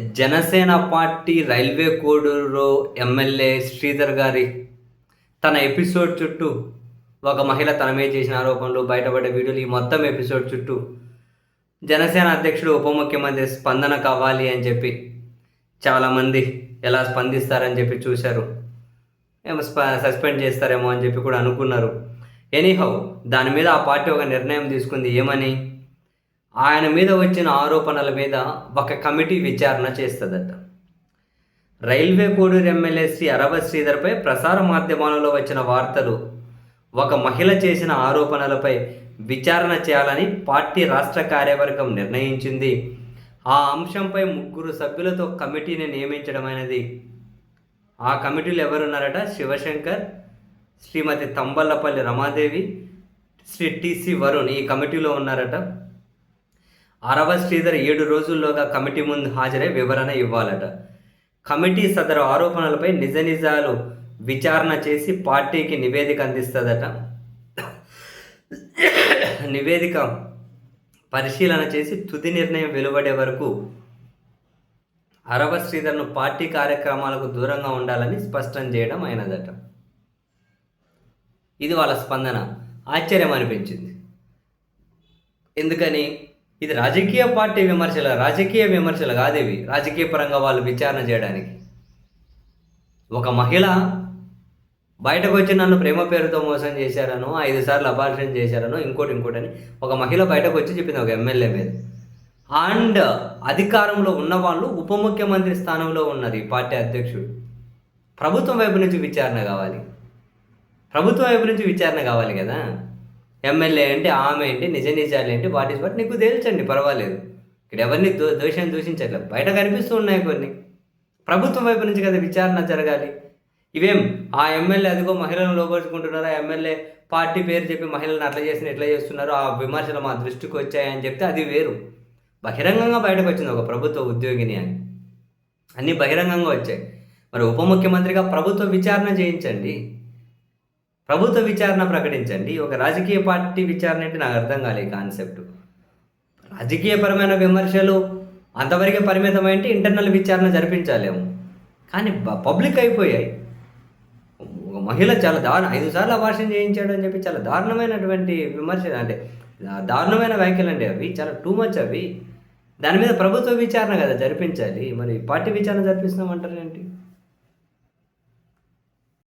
Janasena party railway Koduru MLA Sridhar గారి తన episode చుట్టూ ఒక మహిళ తన మీద చేసిన ఆరోపణలు బయటపడే వీడియోలు ఈ మొత్తం ఎపిసోడ్ చుట్టూ జనసేన అధ్యక్షుడు ఉప ముఖ్యమంత్రి స్పందన కావాలి అని చెప్పి చాలామంది ఎలా స్పందిస్తారని చెప్పి చూశారు. ఏమో స్ప సస్పెండ్ చేస్తారేమో అని చెప్పి కూడా అనుకున్నారు. ఎనీహౌ దాని మీద ఆ పార్టీ ఒక నిర్ణయం తీసుకుంది. ఏమని? ఆయన మీద వచ్చిన ఆరోపణల మీద ఒక కమిటీ విచారణ చేస్తుందట. రైల్వే కోడూరు ఎమ్మెల్యే శ్రీ అరవ శ్రీధర్పై ప్రసార మాధ్యమాలలో వచ్చిన వార్తలు ఒక మహిళ చేసిన ఆరోపణలపై విచారణ చేయాలని పార్టీ రాష్ట్ర కార్యవర్గం నిర్ణయించింది. ఆ అంశంపై ముగ్గురు సభ్యులతో కమిటీని నియమించడం అనేది. ఆ కమిటీలు ఎవరున్నారట? శివశంకర్ శ్రీమతి తంబల్లపల్లి రమాదేవి శ్రీ టిసి వరుణ్ ఈ కమిటీలో ఉన్నారట. అరవ శ్రీధర్ ఏడు రోజుల్లోగా కమిటీ ముందు హాజరై వివరణ ఇవ్వాలట. కమిటీ సదరు ఆరోపణలపై నిజ నిజాలు విచారణ చేసి పార్టీకి నివేదిక అందిస్తుందట. నివేదిక పరిశీలన చేసి తుది నిర్ణయం వెలువడే వరకు అరవ శ్రీధర్ను పార్టీ కార్యక్రమాలకు దూరంగా ఉండాలని స్పష్టం చేయడం అయినదట. ఇది వాళ్ళ స్పందన. ఆశ్చర్యం అనిపించింది. ఎందుకని? ఇది రాజకీయ పార్టీ విమర్శలు రాజకీయ విమర్శలు కాదు ఇవి రాజకీయ పరంగా వాళ్ళు విచారణ చేయడానికి. ఒక మహిళ బయటకు వచ్చి నన్ను ప్రేమ పేరుతో మోసం చేశారనో ఐదు సార్లు అపార్షన్ చేశారనో ఇంకోటి ఇంకోటి అని ఒక మహిళ బయటకు వచ్చి చెప్పింది ఒక ఎమ్మెల్యే మీద. అండ్ అధికారంలో ఉన్న వాళ్ళు ఉప ముఖ్యమంత్రి స్థానంలో ఉన్నారు ఈ పార్టీ అధ్యక్షుడు. ప్రభుత్వం వైపు నుంచి విచారణ కావాలి. ప్రభుత్వం వైపు నుంచి విచారణ కావాలి కదా. ఎమ్మెల్యే ఏంటి ఆమె ఏంటి నిజ నిజాలు ఏంటి వాటి బట్ నీకు తేల్చండి పర్వాలేదు. ఇక్కడ ఎవరిని దో దోషాన్ని దూషించట్లేదు. బయట కనిపిస్తూ ఉన్నాయి కొన్ని. ప్రభుత్వం వైపు నుంచి కదా విచారణ జరగాలి. ఇవేం ఆ ఎమ్మెల్యే అదిగో మహిళలను లోపరుచుకుంటున్నారు ఆ ఎమ్మెల్యే పార్టీ పేరు చెప్పి మహిళలను అట్లా చేసిన ఎట్లా చేస్తున్నారు? ఆ విమర్శలు మా దృష్టికి వచ్చాయని చెప్తే అది వేరు. బహిరంగంగా బయటకు వచ్చింది ఒక ప్రభుత్వ ఉద్యోగిని అని. అన్నీ బహిరంగంగా వచ్చాయి. మరి ఉప ముఖ్యమంత్రిగా ప్రభుత్వ విచారణ చేయించండి. ప్రభుత్వ విచారణ ప్రకటించండి. ఒక రాజకీయ పార్టీ విచారణ అంటే నాకు అర్థం కాలే కాన్సెప్ట్. రాజకీయపరమైన విమర్శలు అంతవరకే పరిమితమైంటే ఇంటర్నల్ విచారణ జరిపించాలేము. కానీ పబ్లిక్ అయిపోయాయి. ఒక మహిళ చాలా దారుణ ఐదు సార్లు అభాషణ చేయించాడు అని చెప్పి చాలా దారుణమైనటువంటి విమర్శ అంటే దారుణమైన వ్యాఖ్యలు అండి అవి. చాలా టూ మచ్ అవి. దాని మీద ప్రభుత్వ విచారణ కదా జరిపించాలి. మరి పార్టీ విచారణ జరిపిస్తున్నామంటారు ఏంటి?